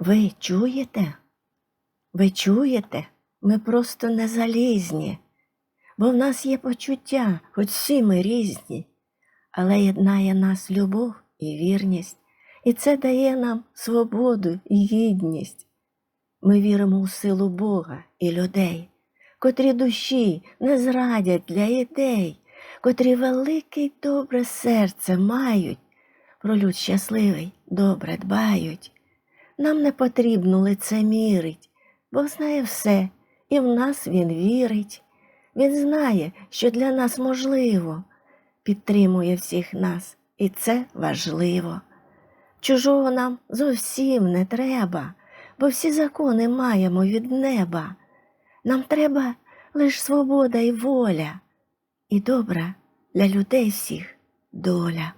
Ви чуєте? Ви чуєте? Ми просто не залізні, бо в нас є почуття, хоч всі ми різні, але єднає нас любов і вірність, і це дає нам свободу і гідність. Ми віримо у силу Бога і людей, котрі душі не зрадять для ідей, котрі велике й добре серце мають, про люд щасливий добре дбають. Нам не потрібно лицемірить, Бог знає все, і в нас Він вірить. Він знає, що для нас можливо, підтримує всіх нас, і це важливо. Чужого нам зовсім не треба, бо всі закони маємо від неба. Нам треба лиш свобода і воля, і добра для людей всіх доля.